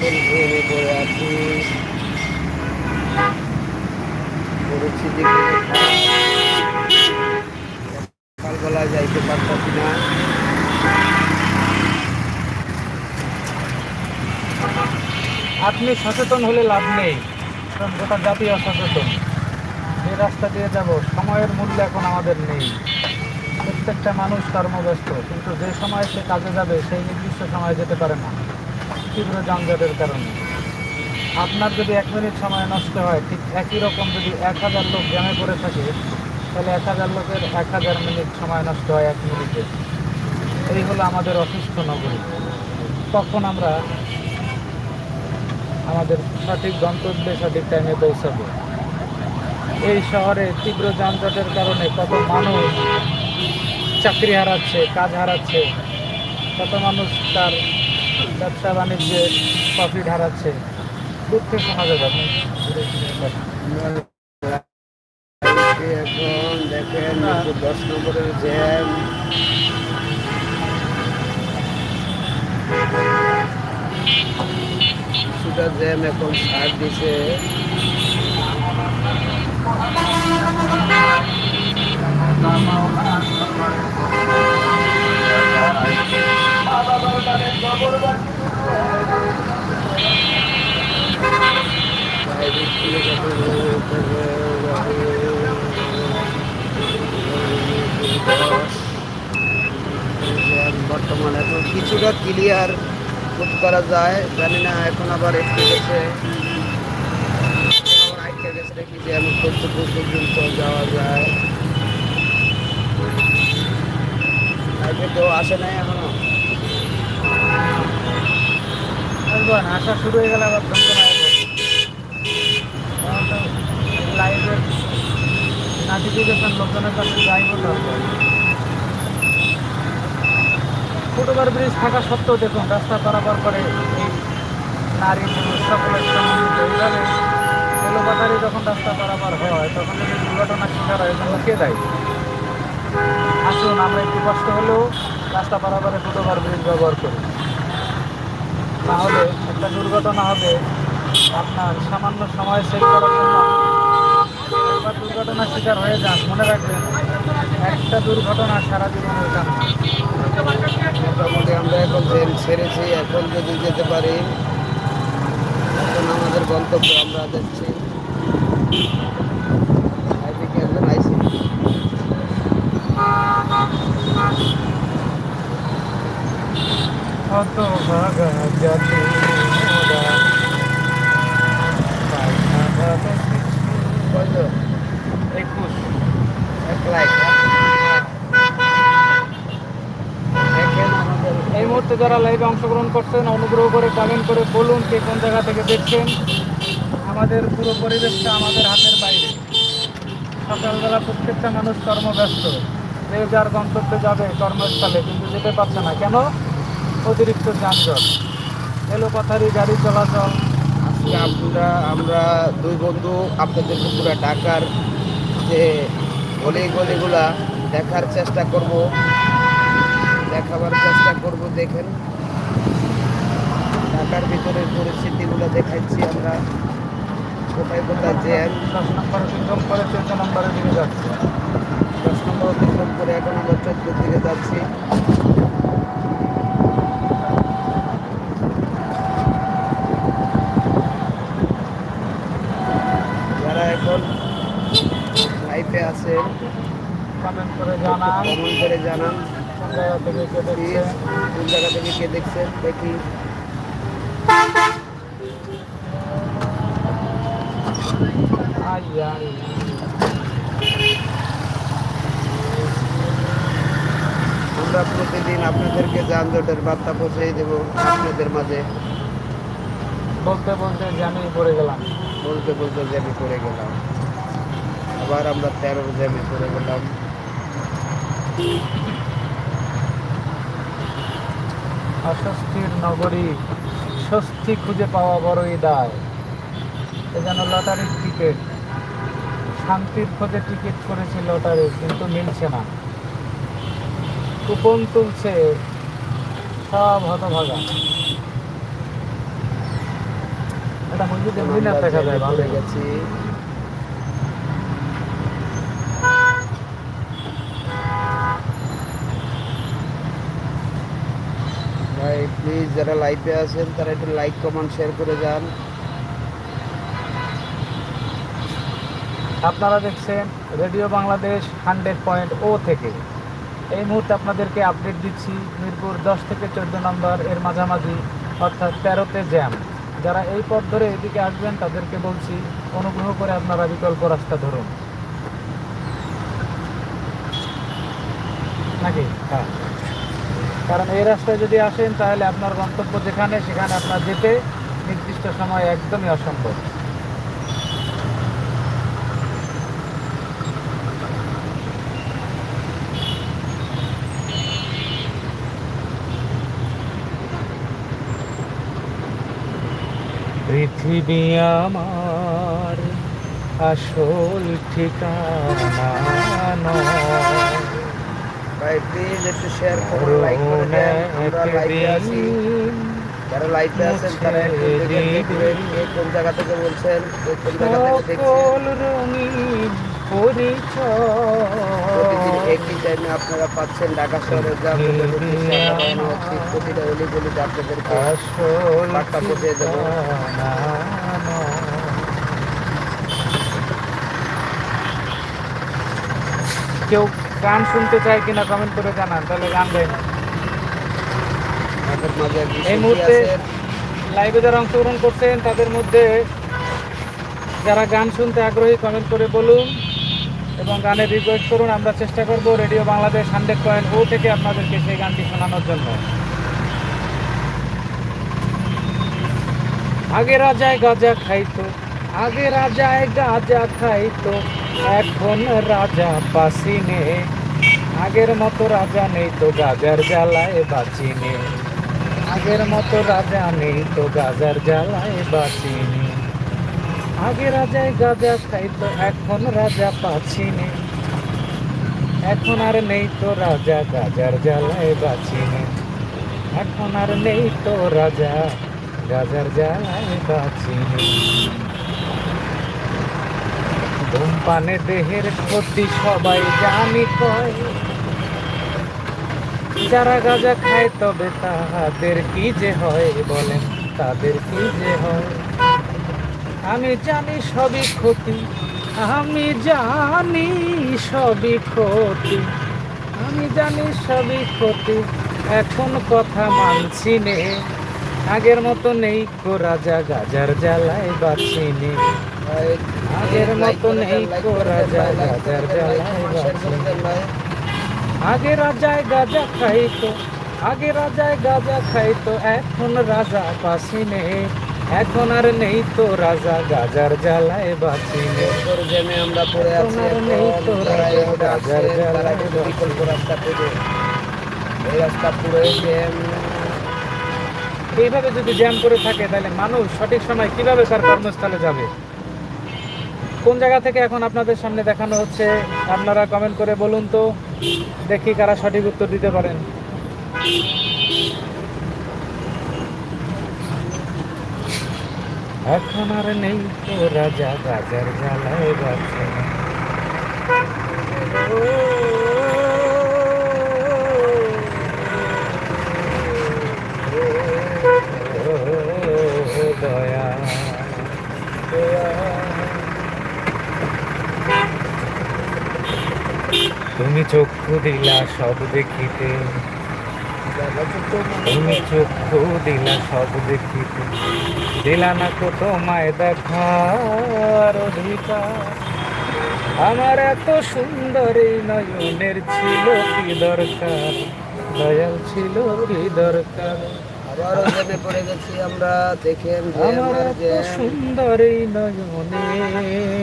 মিরপুর পড়ে সকালবেলা যাইতে পারতাছি না আপনি সচেতন হলে লাভ নেই, কারণ গোটা জাতি অসচেতন। যে রাস্তা দিয়ে যাব, সময়ের মূল্য এখন আমাদের নেই। প্রত্যেকটা মানুষ কর্মব্যস্ত, কিন্তু যে সময় সে কাজে যাবে, সেই নির্দিষ্ট সময় যেতে পারে না। তীব্র যানজটের কারণে। আপনার যদি এক মিনিট সময় নষ্ট হয়, ঠিক একই রকম যদি এক হাজার লোক জ্যামে পড়ে থাকে, তাহলে এক হাজার লোকের এক হাজার মিনিট সময় নষ্ট হয় এক মিনিটে। এই হলো আমাদের অসুস্থ নগরী। তখন আমরা আমাদের সঠিক গন্তব্যে, সঠিক টাইমে পৌঁছাবো। এই শহরে তীব্র যানজটের কারণে কত মানুষ চাকরি হারাচ্ছে, কাজ হারাচ্ছে, কত মানুষ তার ব্যবসা বাণিজ্যে প্রফিট হারাচ্ছে দূর শোনা যাবে আপনি। এখন দেখেন দশ জ্যাম জ্যাম এখন দিছে বর্তমানে এখন কিছুটা ক্লিয়ার বোধ করা যায়। জানি না এখন আবার একটু গেছে। আইটা গেছে দেখি যে আমি কতটুকু যাওয়া যায়। আগে কেউ আসে নাই এখনও। আসা শুরু হয়ে গেলে আবার হবে। লাইভের নোটিফিকেশন লোকজনের কাছে যাইব দরকার ফুটওভার ব্রিজ থাকা সত্ত্বেও দেখুন, রাস্তা পারাপার করে নারী পুরুষ সকলের সম্মিলিত এইভাবে এলোপাতারি যখন রাস্তা পারাপার হয়, তখন যদি দুর্ঘটনার শিকার হয়, তখন কে দায়ী? আসুন, আমরা একটু কষ্ট হলেও রাস্তা পারাপারে ফুটওভার ব্রিজ ব্যবহার করি। তাহলে একটা দুর্ঘটনা হবে, আপনার সামান্য সময় সেভ করার জন্য। একবার দুর্ঘটনার শিকার হয়ে যান, মনে রাখবেন, একটা দুর্ঘটনা সারা জীবনের কারণ মোটামুটি আমরা এখন জেল ছেড়েছি, এখন যদি যেতে পারি, এখন আমাদের গন্তব্য আমরা যাচ্ছি একুশ এক লাখ এই মুহূর্তে যারা লাইভে অংশগ্রহণ করছেন, অনুগ্রহ করে কমেন্ট করে বলুন কে কোন জায়গা থেকে দেখছেন। আমাদের পুরো পরিবেশটা আমাদের হাতের বাইরে। সকালবেলা প্রত্যেকটা মানুষ কর্মব্যস্ত। যে যার গন্তব্যে যাবে, কর্মস্থলে, কিন্তু যেতে পারছে না। কেন? অতিরিক্ত যানজট, এলোপাথারি গাড়ি চলাচল। আজকে আমরা আমরা দুই বন্ধু আপনাদেরকে পুরো ঢাকার যে গলি গলিগুলা দেখার চেষ্টা করব, দেখাবার চেষ্টা করব, দেখেন। ঢাকার ভিতরের পরিস্থিতিগুলো দেখাচ্ছি আমরা। কোথায় কোথায় জ্যাম দশ নম্বর অতিক্রম করে চোদ্দ নম্বরের দিকে যাচ্ছে। দশ নম্বর অতিক্রম করে এখন আমরা চোদ্দোর দিকে যাচ্ছি যারা এখন লাইফে আছে কমেন্ট করে জানান কমেন্ট করে জানান কোন জায়গা থেকে কে দেখছে কোন জায়গা থেকে কে দেখছেন দেখি। আমরা প্রতিদিন আপনাদেরকে যানজটের বার্তা পৌঁছে দেব আপনাদের মাঝে। বলতে বলতে জ্যামে পড়ে গেলাম। বলতে বলতে জ্যামে পড়ে গেলাম। আবার আমরা তেরোর জ্যামে পড়ে গেলাম। অস্বস্তির নগরী, স্বস্তি খুঁজে পাওয়া বড়ই দায়। এ যেন লটারির টিকিট। শান্তির খোঁজে টিকিট করেছি লটারি, কিন্তু মিলছে না। কুপন তুলছে সব হতভাগা। এটা মন্দির দেখা যায়, ভালো। গেছি যারা লাইভে আছেন, তারা একটু লাইক কমেন্ট শেয়ার করে যান। আপনারা দেখছেন radio Bangladesh hundred point O থেকে। এই মুহূর্তে আপনাদেরকে আপডেট দিচ্ছি মিরপুর দশ থেকে চোদ্দ নম্বর এর মাঝামাঝি, অর্থাৎ তেরোতে জ্যাম যারা এই পথ ধরে এদিকে আসবেন, তাদেরকে বলছি, অনুগ্রহ করে আপনারা বিকল্প রাস্তা ধরুন। নাকি? হ্যাঁ। কারণ এই রাস্তায় যদি আসেন, তাহলে আপনার গন্তব্য যেখানে, সেখানে আপনার যেতে নির্দিষ্ট সময় একদমই অসম্ভব পৃথিবী আমার আসল ঠিকানা নয়। ভাই প্লিজ একটু শেয়ার করুন লাইক করে দেন আমরা লাইভে আছি। যারা লাইভে আছেন তারা একটু দেখেন কে কে কোন জায়গা থেকে বলছেন কে কোন জায়গা থেকে দেখছেন। রঙিন প্রতিদিন পরিচয় একই টাইমে আপনারা পাচ্ছেন ঢাকা শহরে যা প্রতিটা অলিগলিতে আপনাদেরকে আসল বার্তা পৌঁছে দেবো। কেউ গান শুনতে চায় কিনা কমেন্ট করে জানান তাহলে গান গাই এই মুহূর্তে লাইভে যারা অংশগ্রহণ করছেন তাদের মধ্যে যারা গান শুনতে আগ্রহী কমেন্ট করে বলুন এবং গানের রিকোয়েস্ট করুন। আমরা চেষ্টা করব radio Bangladesh hundred point O থেকে আপনাদেরকে সেই গানটি শোনানোর জন্য। আগে রাজায় গাজা খাইতো আগে রাজায় গাজা খাইতো। এখন রাজা পাসিনে আগের মতো রাজা নেই তো গাজার জ্বালায় বাঁচিনে। আগের মতো রাজা নেই তো গাজার জ্বালায় বাঁচিনে। আগে রাজায় গাজা খাই তো এখন রাজা পাচ্ছিনে এখন আর নেই তো রাজা গাজার জ্বালায় বাঁচিনে। এখন আর নেই তো রাজা গাজার জ্বালায় বাঁচিনে। ধূমপানে দেহের ক্ষতি সবাই জানি কয়। যারা গাজা খায় তবে তাদের কি যে হয় বলেন তাদের কি যে হয়? আমি জানি সবই ক্ষতি আমি জানি সবই ক্ষতি আমি জানি সবই ক্ষতি এখন কথা মানছি নে। আগের মতো নেই কো রাজা গাজার জ্বালায় বাঁচি নে। ভাই, আগের মতো নেই করে গাজার জ্বালায় বাঁচি। দেন, ভাই। আগে রাজায় গাজা খাইতো আগে রাজায় গাজা খাইতো এখন রাজা পাসিনে এখন আর নেই তো রাজা গাজার জ্বালায় তোর আমরা পড়ে আছি নেই তো তারা জ্বালায় বিকল্প রাস্তা খুঁজে। এই রাস্তা পুরো এইভাবে যদি জ্যাম করে থাকে তাহলে মানুষ সঠিক সময় কীভাবে তার কর্মস্থলে যাবে? কোন জায়গা থেকে এখন আপনাদের সামনে দেখানো হচ্ছে, আপনারা কমেন্ট করে বলুন তো, দেখি কারা সঠিক উত্তর দিতে পারেন। এখন আর নেই তো রাজা, রাজার জ্বালায় বাঁচে তুমি চক্ষু দিলা সব দেখিতে। তুমি চক্ষু দিলা সব দেখিতে। দিলা না কো তোমায় দেখার অধিকার। আমার এত সুন্দর এই নয়নের ছিল কি দরকার? দয়াল ছিল কি দরকার? আবারও জ্যামে পড়ে গেছি আমরা দেখেন আমার সুন্দর এই নয়নের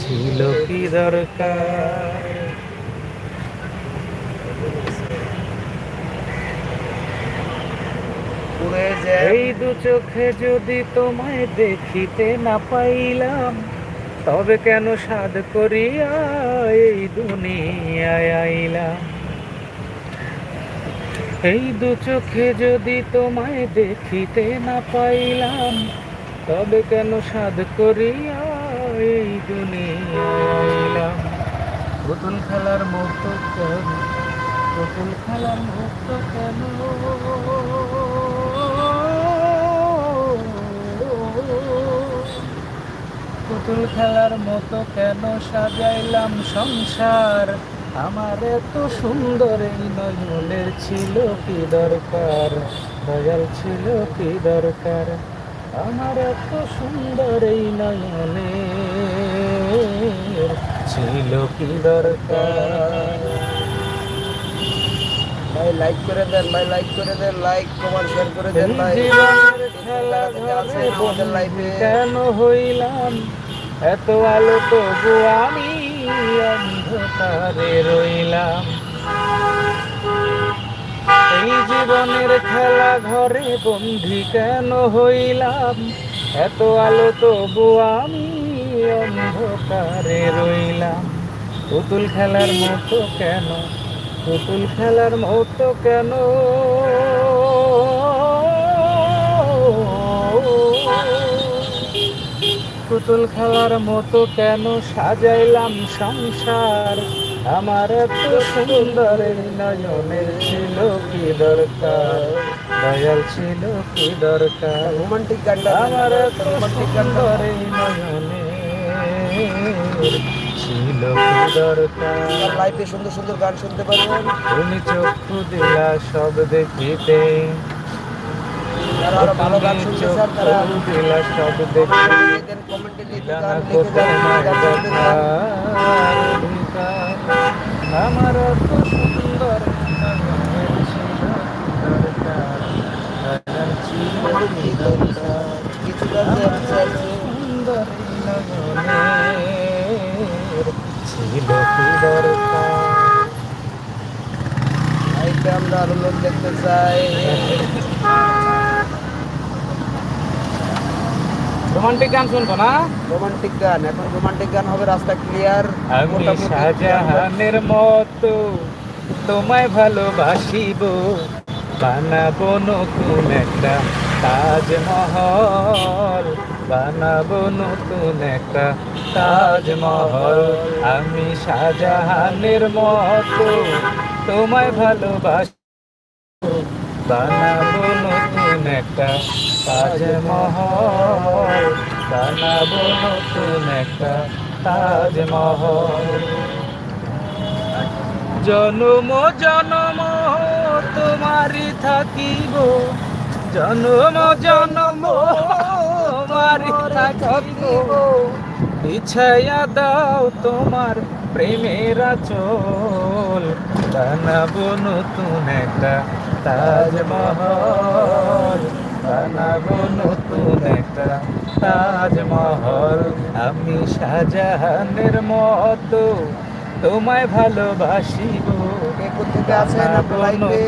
ছিল কি দরকার? পুরে জ্যাম এই দু চোখে যদি তোমায় দেখিতে না পাইলাম, তবে কেন সাদ করিয়া এই দুনিয়ায় আইলাম? এই দু চোখে যদি তোমায় দেখিতে না পাইলাম, তবে কেন সাধ করিয়া এই দুনিয়ালাম পুতুল খেলার মতো কেন? পুতুল খেলার মতো কেন? পুতুল খেলার মতো কেন সাজাইলাম সংসার? আমার এত সুন্দর এই নজরুলের ছিল কি দরকার? দয়াল ছিল কি দরকার? আমার এত সুন্দর এই নয়নের ছিল কি দরকার? ভাই লাইক করে দেন ভাই লাইক করে দেন লাইক কমেন্ট শেয়ার করে দেন ভাই। কেন হইলাম? এত আলো তবু আমি অন্ধকারে রইলাম। এই জীবনের খেলা ঘরে বন্দি কেন হইলাম? এত আলো তবু আমি অন্ধকারে রইলাম। পুতুল খেলার মতো কেন পুতুল খেলার মতো কেন? পুতুল খেলার মতো কেন সাজাইলাম সংসার? আমার এত সুন্দর নয়নের ছিল কি দরকার? দয়াল ছিল কি দরকার? রোমান্টিক গানটা আমার এত সুন্দর নয়নের লাইফে সুন্দর সুন্দর গান শুনতে পারবেন তুমি চক্ষু দিয়া সব দেখিতে। ভালো গান শুনতে চান তারা দিলা সব দেখিতে কমেন্টে লিখে গান লিখে কোথায় দেন গান শুনতে চান। আমার নয়নের ছিল দরকার, দরকার ছিল কি দরকার। কিছু গান দেন চাইছে সুন্দর নয়নের ছিল কি দরকার লাইফে আমরা আরও লোক দেখতে চাই। রোমান্টিক গান শুনব না? রোমান্টিক গান এখন রোমান্টিক গান হবে রাস্তা ক্লিয়ার আমি শাহজাহানের মতো তোমায় ভালোবাসিব। বানাবো নতুন একটা তাজমহল। বানাবো নতুন একটা তাজমহল। আমি শাহজাহানের মতো তোমায় ভালোবাসি বানাবো নতুন একটা তাজমহল বানাবো নতুন একটা তাজমহল জনম জনম তোমারি থাকিব। জনম জনম তোমারি থাকিব। বিছায়া দাও তোমার প্রেমের চোল বানাবো নতুন একটা তাজমহল বানাবো নতুন একটা তাজমহল আমি শাহজাহানের মতো তোমায় ভালোবাসিব। কে কোথেকে আছেন আপনার লাইফে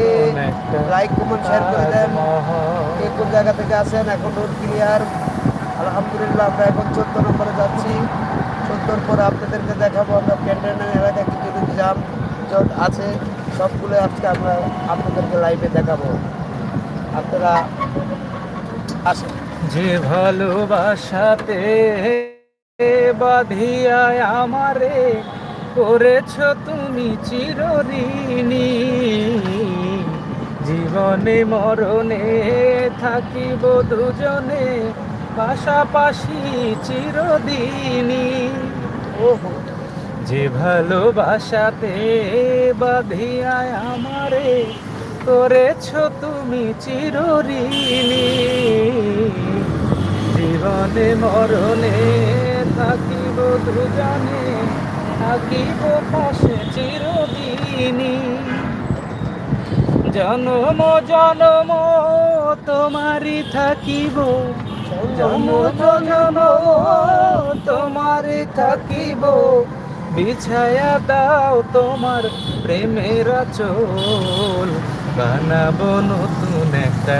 লাইক কমেন্ট শেয়ার করে দেন। কে কোন জায়গা থেকে আছেন? এখন রোড ক্লিয়ার আলহামদুলিল্লাহ আমরা এখন চোদ্দ নম্বরে যাচ্ছি। চোদ্দোর পরে আপনাদেরকে দেখাবো। আমরা ক্যান্টনমেন্ট এলাকায় কিছু কিছু জাম জট আছে। সবগুলো আজকে আমরা আপনাদেরকে লাইভে দেখাবো। আপনারা আসেন। যে ভালোবাসাতে বাঁধিয়ায় আমারে করেছ তুমি চিরঋণী। জীবনে মরণে থাকিব দুজনে পাশাপাশি চিরদিনই। ওহো। যে ভালোবাসাতে বাঁধিয়ায় আমারে করেছ তুমি চিরঋণী। জীবনে মরণে থাকিব দুজনে, থাকিব পাশে চিরদিনই। জনম জনম তোমারি থাকিব। জনম জনম তোমারে থাকিব। বিছায়া দাও তোমার প্রেমের চোল বানাবো নতুন একটা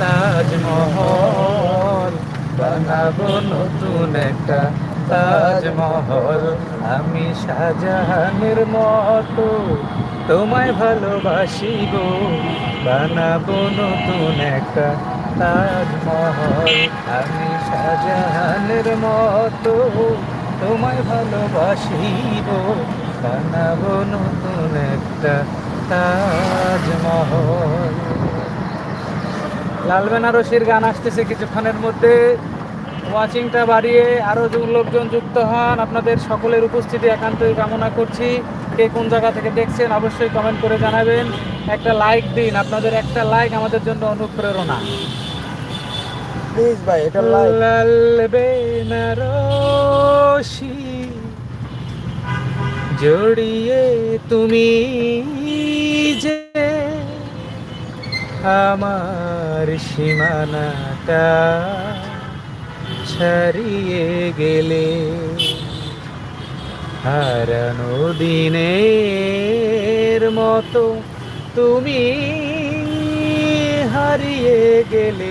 তাজমহল। বানাবো নতুন একটা তাজমহল। আমি শাহজাহানের মতো তোমায় ভালোবাসি ভালোবাসিব বানাবো নতুন একটা তাজমহল। আমি শাহজাহানের মতো তোমায় ভালোবাসিব বানাবো নতুন একটা তাজমহল। লাল বেনারসির গান আসতেছে কিছুক্ষণের মধ্যে। ওয়াচিংটা বাড়িয়ে আরও লোকজন যুক্ত হন। আপনাদের সকলের উপস্থিতি একান্তই কামনা করছি। কে কোন জায়গা থেকে দেখছেন অবশ্যই কমেন্ট করে জানাবেন। একটা লাইক দিন। আপনাদের একটা লাইক আমাদের জন্য অনুপ্রেরণা। প্লিজ ভাই এটা লাইক লাল বেনারসি জড়িয়ে তুমি যে আমার সীমানাটা ছাড়িয়ে গেলে হারানো দিনের মতো তুমি হারিয়ে গেলে।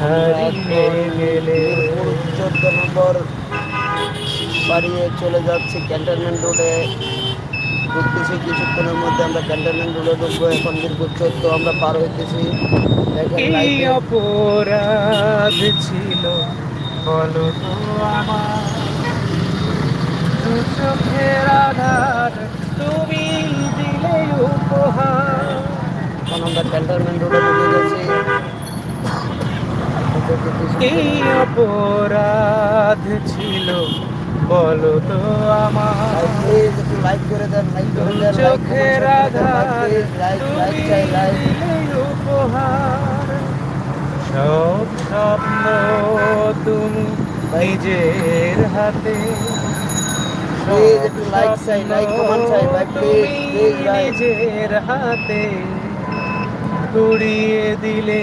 হারিয়ে গেলে চোদ্দ নম্বর বাড়িয়ে চলে যাচ্ছি ক্যান্টনমেন্ট রোডে। ঘুরতেছি কিছুক্ষণের মধ্যে আমরা ক্যান্টনমেন্ট রোডে ঢুকবো এখন মিরপুর চোদ্দ আমরা পার হইতেছি। অপরাধ ছিল বলো তো আমার দু চোখের আধার তুমি দিলে উপহার। এখন আমরা ক্যান্টনমেন্ট রোডে ঢুকে গেছি। কি অপরাধ ছিল বলো তো আমার প্লিজ লাইক করে লাইক করে দেন চোখের আধার লাইক লাইক লাইক উপহার সব স্বপ্ন তুমি নিজের হাতে Please, একটু like চাই, like, comment চাই, ভাই, নিজের হাতে কুড়িয়ে দিলে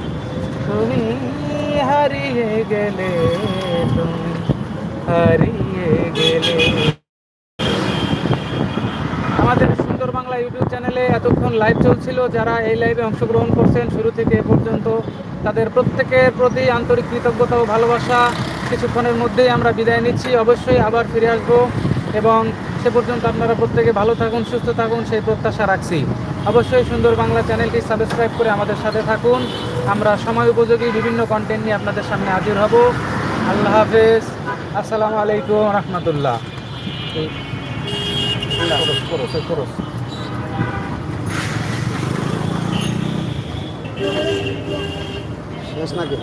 তুমি হারিয়ে গেলে, তুমি হারিয়ে গেলে। আমাদের সুন্দর বাংলা ইউটিউব চ্যানেলে এতক্ষণ লাইভ চলছিল। যারা এই লাইভে অংশগ্রহণ করছেন, শুরু থেকে এ পর্যন্ত তাদের প্রত্যেকের প্রতি আন্তরিক কৃতজ্ঞতা ও ভালোবাসা। কিছুক্ষণের মধ্যেই আমরা বিদায় নিচ্ছি। অবশ্যই আবার ফিরে আসব এবং সে পর্যন্ত আপনারা প্রত্যেকে ভালো থাকুন, সুস্থ থাকুন, সেই প্রত্যাশা রাখছি। অবশ্যই সুন্দর বাংলা চ্যানেলটি সাবস্ক্রাইব করে আমাদের সাথে থাকুন। আমরা সময় উপযোগী বিভিন্ন কন্টেন্ট নিয়ে আপনাদের সামনে হাজির হব। আল্লাহ হাফেজ। আসসালামু আলাইকুম রহমতুল্লাহ। শেষ নাকি?